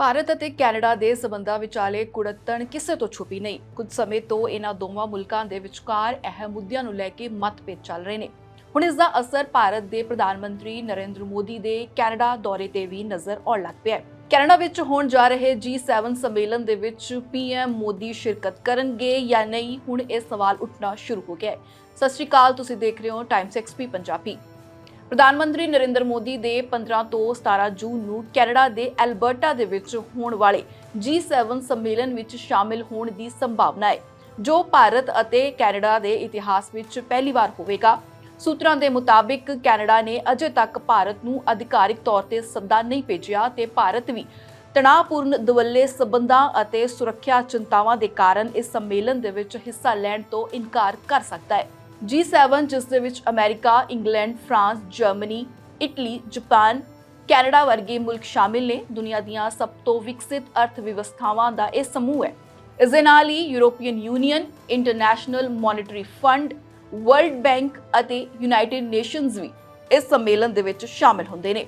ਭਾਰਤ ਅਤੇ ਕੈਨੇਡਾ ਦੇ ਸਬੰਧਾਂ ਵਿਚਾਲੇ ਕੁੜੱਤਣ ਕਿਸੇ ਤੋਂ ਛੁਪੀ ਨਹੀਂ। ਕੁਝ ਸਮੇਂ ਤੋਂ ਇਹਨਾਂ ਦੋਵਾਂ ਮੁਲਕਾਂ ਦੇ ਵਿਚਕਾਰ ਅਹਿਮ ਮੁੱਦਿਆਂ ਨੂੰ ਲੈ ਕੇ ਮਤਭੇਦ ਚੱਲ ਰਹੇ ਨੇ। ਹੁਣ ਇਸ ਦਾ ਅਸਰ ਭਾਰਤ ਦੇ ਪ੍ਰਧਾਨ ਮੰਤਰੀ ਨਰਿੰਦਰ ਮੋਦੀ ਦੇ ਕੈਨੇਡਾ ਦੌਰੇ ਤੇ ਵੀ ਨਜ਼ਰ ਆਉਣ ਲੱਗ ਪਿਆ ਹੈ। ਕੈਨੇਡਾ ਵਿੱਚ ਹੋਣ ਜਾ ਰਹੇ G7 ਸੰਮੇਲਨ ਦੇ ਵਿੱਚ ਪੀਐਮ ਮੋਦੀ ਸ਼ਿਰਕਤ ਕਰਨਗੇ ਜਾਂ ਨਹੀਂ, ਹੁਣ ਇਹ ਸਵਾਲ ਉੱਠਣਾ ਸ਼ੁਰੂ ਹੋ ਗਿਆ ਹੈ। ਸਤਿ ਸ਼੍ਰੀ ਅਕਾਲ, ਤੁਸੀਂ ਦੇਖ ਰਹੇ ਹੋ ਟਾਈਮਸ ਐਕਸਪੀ ਪੰਜਾਬੀ। ਪ੍ਰਧਾਨ ਮੰਤਰੀ ਨਰਿੰਦਰ ਮੋਦੀ ਦੇ 15 ਤੋਂ 17 ਜੂਨ ਨੂੰ ਕੈਨੇਡਾ ਦੇ ਐਲਬਰਟਾ ਦੇ ਵਿੱਚ ਹੋਣ ਵਾਲੇ G7 ਸੰਮੇਲਨ ਵਿੱਚ ਸ਼ਾਮਿਲ ਹੋਣ ਦੀ ਸੰਭਾਵਨਾ ਹੈ, ਜੋ ਭਾਰਤ ਅਤੇ ਕੈਨੇਡਾ ਦੇ ਇਤਿਹਾਸ ਵਿੱਚ ਪਹਿਲੀ ਵਾਰ ਹੋਵੇਗਾ। ਸੂਤਰਾਂ ਦੇ ਮੁਤਾਬਿਕ ਕੈਨੇਡਾ ਨੇ ਅਜੇ ਤੱਕ ਭਾਰਤ ਨੂੰ ਅਧਿਕਾਰਿਕ ਤੌਰ ਤੇ ਸੱਦਾ ਨਹੀਂ ਭੇਜਿਆ ਤੇ ਭਾਰਤ ਵੀ ਤਣਾਅਪੂਰਨ ਦਵੱਲੇ ਸਬੰਧਾਂ ਅਤੇ ਸੁਰੱਖਿਆ ਚਿੰਤਾਵਾਂ ਦੇ ਕਾਰਨ ਇਸ ਸੰਮੇਲਨ ਦੇ ਵਿੱਚ ਹਿੱਸਾ ਲੈਣ ਤੋਂ ਇਨਕਾਰ ਕਰ ਸਕਦਾ ਹੈ। G7 ਜਿਸ ਦੇ ਵਿੱਚ America, England, France, Germany, Italy, Japan, Canada ਵਰਗੇ ਮੁਲਕ ਸ਼ਾਮਿਲ ਨੇ ਦੁਨੀਆ ਦੀਆਂ ਸਭ ਤੋਂ ਵਿਕਸਿਤ ਅਰਥ ਵਿਵਸਥਾਵਾਂ ਦਾ ਇਹ ਸਮੂਹ ਹੈ। ਇਸ ਦੇ ਨਾਲ ਹੀ European Union, International Monetary Fund, World Bank ਅਤੇ ਯੂਨਾਈਟਿਡ ਨੇਸ਼ਨਸ ਵੀ ਇਸ ਸੰਮੇਲਨ ਦੇ ਵਿੱਚ ਸ਼ਾਮਿਲ ਹੁੰਦੇ ਨੇ।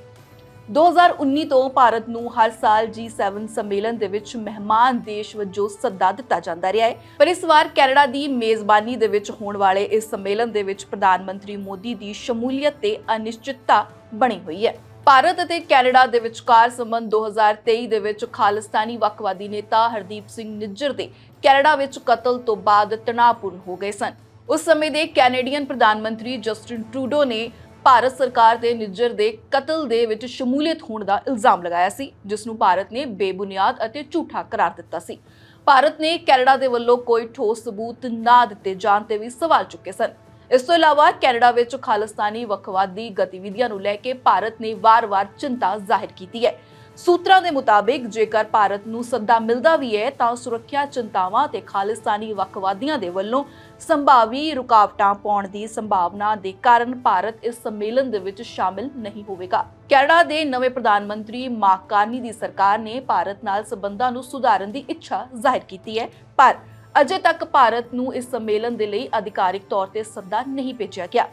2019 ਤੋਂ ਭਾਰਤ ਨੂੰ ਹਰ ਸਾਲ G7 ਸੰਮੇਲਨ ਦੇ ਵਿੱਚ ਮਹਿਮਾਨ ਦੇਸ਼ ਵਜੋਂ ਸੱਦਾ ਦਿੱਤਾ ਜਾਂਦਾ ਰਿਹਾ ਹੈ। ਪਰ ਇਸ ਵਾਰ ਕੈਨੇਡਾ ਦੀ ਮੇਜ਼ਬਾਨੀ ਦੇ ਵਿੱਚ ਹੋਣ ਵਾਲੇ ਇਸ ਸੰਮੇਲਨ ਦੇ ਵਿੱਚ ਪ੍ਰਧਾਨ ਮੰਤਰੀ ਮੋਦੀ ਦੀ ਸ਼ਮੂਲੀਅਤ ਤੇ ਅਨਿਸ਼ਚਿਤਤਾ ਬਣੀ ਹੋਈ ਹੈ। ਭਾਰਤ ਅਤੇ ਕੈਨੇਡਾ ਦੇ ਵਿਚਕਾਰ ਸੰਬੰਧ 2023 ਦੇ ਵਿੱਚ ਖਾਲਿਸਤਾਨੀ ਵੱਖਵਾਦੀ ਨੇਤਾ ਹਰਦੀਪ ਸਿੰਘ ਨਿੱਜਰ ਦੇ ਕੈਨੇਡਾ ਵਿੱਚ ਕਤਲ ਤੋਂ ਬਾਅਦ ਤਣਾਅਪੂਰਨ ਹੋ ਗਏ ਸਨ। ਉਸ ਸਮੇਂ ਦੇ ਕੈਨੇਡੀਅਨ ਪ੍ਰਧਾਨ ਮੰਤਰੀ ਜਸਟਿਨ ਟਰੂਡੋ ਨੇ ਭਾਰਤ ਸਰਕਾਰ ਦੇ ਨਿੱਜਰ ਦੇ ਕਤਲ ਦੇ ਵਿੱਚ ਸ਼ਮੂਲੀਅਤ ਹੋਣ ਦਾ ਇਲਜ਼ਾਮ ਲਗਾਇਆ ਸੀ, ਜਿਸ ਨੂੰ ਭਾਰਤ ਨੇ ਬੇਬੁਨਿਆਦ ਅਤੇ ਝੂਠਾ ਕਰਾਰ ਦਿੱਤਾ ਸੀ। ਭਾਰਤ ਨੇ ਕੈਨੇਡਾ ਦੇ ਵੱਲੋਂ ਕੋਈ ਠੋਸ ਸਬੂਤ ਨਾ ਦਿੱਤੇ ਜਾਣ ਤੇ ਵੀ ਸਵਾਲ ਚੁੱਕੇ ਸਨ। ਇਸ ਤੋਂ ਇਲਾਵਾ ਕੈਨੇਡਾ ਵਿੱਚ ਖਾਲਿਸਤਾਨੀ ਵੱਖਵਾਦੀ ਗਤੀਵਿਧੀਆਂ ਨੂੰ ਲੈ ਕੇ ਭਾਰਤ ਨੇ ਵਾਰ-ਵਾਰ ਚਿੰਤਾ ਜ਼ਾਹਿਰ ਕੀਤੀ ਹੈ। ਸੂਤਰਾਂ ਦੇ ਮੁਤਾਬਿਕ, ਜੇਕਰ ਭਾਰਤ ਨੂੰ ਸੱਦਾ ਮਿਲਦਾ ਵੀ ਹੈ, ਤਾਂ ਸੁਰੱਖਿਆ ਚਿੰਤਾਵਾਂ ਤੇ ਖਾਲਿਸਤਾਨੀ ਵੱਖਵਾਦੀਆਂ ਦੇ ਵੱਲੋਂ ਸੰਭਾਵੀ ਰੁਕਾਵਟਾਂ ਪਾਉਣ ਦੀ ਸੰਭਾਵਨਾ ਦੇ ਕਾਰਨ ਭਾਰਤ ਇਸ ਸੰਮੇਲਨ ਦੇ ਵਿੱਚ ਸ਼ਾਮਿਲ ਨਹੀਂ ਹੋਵੇਗਾ। ਕੈਨੇਡਾ ਦੇ ਨਵੇਂ ਪ੍ਰਧਾਨ ਮੰਤਰੀ ਮਾਰਕ ਦੀ ਸਰਕਾਰ ਨੇ ਭਾਰਤ ਨਾਲ ਸਬੰਧਾਂ ਨੂੰ ਸੁਧਾਰਨ ਦੀ ਇੱਛਾ ਜ਼ਾਹਿਰ ਕੀਤੀ ਹੈ, ਪਰ ਅਜੇ ਤੱਕ ਭਾਰਤ ਨੂੰ ਇਸ ਸੰਮੇਲਨ ਦੇ ਲਈ ਅਧਿਕਾਰਿਕ ਤੌਰ ਤੇ ਸੱਦਾ ਨਹੀਂ ਭੇਜਿਆ ਗਿਆ।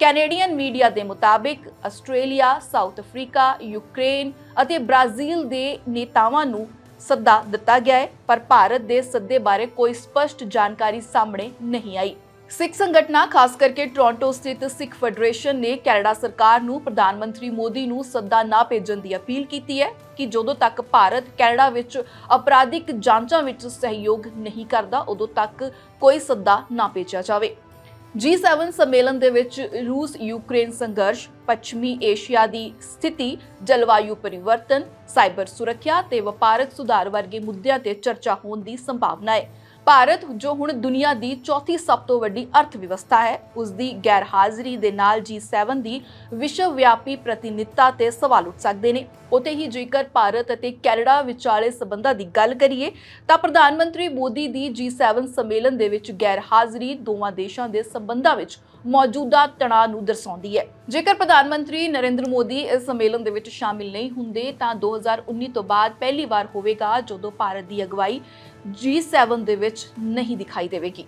ਕੈਨੇਡੀਅਨ ਮੀਡੀਆ ਦੇ ਮੁਤਾਬਿਕ ਆਸਟ੍ਰੇਲੀਆ, ਸਾਊਥ ਅਫਰੀਕਾ, ਯੂਕਰੇਨ ਅਤੇ ਬ੍ਰਾਜ਼ੀਲ ਦੇ ਨੇਤਾਵਾਂ ਨੂੰ ਸੱਦਾ ਦਿੱਤਾ ਗਿਆ ਹੈ ਪਰ ਭਾਰਤ ਦੇ ਸੱਦੇ ਬਾਰੇ ਕੋਈ ਸਪਸ਼ਟ ਜਾਣਕਾਰੀ ਸਾਹਮਣੇ ਨਹੀਂ ਆਈ। ਸਿੱਖ ਸੰਗਠਨਾਂ ਖਾਸ ਕਰਕੇ ਟੋਰਾਂਟੋ ਸਥਿਤ ਸਿੱਖ ਫੈਡਰੇਸ਼ਨ ਨੇ ਕੈਨੇਡਾ ਸਰਕਾਰ ਨੂੰ ਪ੍ਰਧਾਨ ਮੰਤਰੀ ਮੋਦੀ ਨੂੰ ਸੱਦਾ ਨਾ ਭੇਜਣ ਦੀ ਅਪੀਲ ਕੀਤੀ ਹੈ ਕਿ ਜਦੋਂ ਤੱਕ ਭਾਰਤ ਕੈਨੇਡਾ ਵਿੱਚ ਅਪਰਾਧਿਕ ਜਾਂਚਾਂ ਵਿੱਚ ਸਹਿਯੋਗ ਨਹੀਂ ਕਰਦਾ ਉਦੋਂ ਤੱਕ ਕੋਈ ਸੱਦਾ ਨਾ ਭੇਜਿਆ ਜਾਵੇ। G7 ਸੰਮੇਲਨ ਦੇ ਵਿੱਚ ਰੂਸ ਯੂਕਰੇਨ ਸੰਘਰਸ਼, ਪੱਛਮੀ ਏਸ਼ੀਆ ਦੀ ਸਥਿਤੀ, ਜਲਵਾਯੂ ਪਰਿਵਰਤਨ, ਸਾਈਬਰ ਸੁਰੱਖਿਆ ਤੇ ਵਪਾਰਕ ਸੁਧਾਰ ਵਰਗੇ ਮੁੱਦਿਆਂ ਤੇ ਚਰਚਾ ਹੋਣ ਦੀ ਸੰਭਾਵਨਾ ਹੈ। ਭਾਰਤ ਜੋ ਹੁਣ ਦੁਨੀਆ ਦੀ ਚੌਥੀ ਸਭ ਤੋਂ ਵੱਡੀ ਅਰਥ ਵਿਵਸਥਾ ਹੈ, ਉਸ ਦੀ ਗੈਰ ਹਾਜ਼ਰੀ ਦੇ ਨਾਲ G7 ਦੀ ਵਿਸ਼ਵ ਵਿਆਪੀ ਪ੍ਰਤੀਨਿਧਤਾ ਤੇ ਸਵਾਲ ਉੱਠ ਸਕਦੇ ਨੇ। ਉਤੇ ਹੀ ਜੇਕਰ ਭਾਰਤ ਅਤੇ ਕੈਨੇਡਾ ਵਿਚਾਲੇ ਸਬੰਧਾਂ ਦੀ ਗੱਲ ਕਰੀਏ, ਤਾਂ ਪ੍ਰਧਾਨ ਮੰਤਰੀ ਮੋਦੀ ਦੀ G7 ਸੰਮੇਲਨ ਦੇ ਵਿੱਚ ਗੈਰ ਹਾਜ਼ਰੀ ਦੋਵਾਂ ਦੇਸ਼ਾਂ ਦੇ ਸਬੰਧਾਂ ਵਿੱਚ ਮੌਜੂਦਾ ਤਣਾਅ ਨੂੰ ਦਰਸਾਉਂਦੀ ਹੈ। ਜੇਕਰ ਪ੍ਰਧਾਨ ਮੰਤਰੀ ਨਰਿੰਦਰ ਮੋਦੀ ਇਸ ਸੰਮੇਲਨ ਦੇ ਵਿੱਚ ਸ਼ਾਮਿਲ ਨਹੀਂ ਹੁੰਦੇ, ਤਾਂ 2019 ਤੋਂ ਬਾਅਦ ਪਹਿਲੀ ਵਾਰ ਹੋਵੇਗਾ ਜਦੋਂ ਭਾਰਤ ਦੀ ਅਗਵਾਈ G7 ਦੇ ਵਿੱਚ ਨਹੀਂ ਦਿਖਾਈ ਦੇਵੇਗੀ।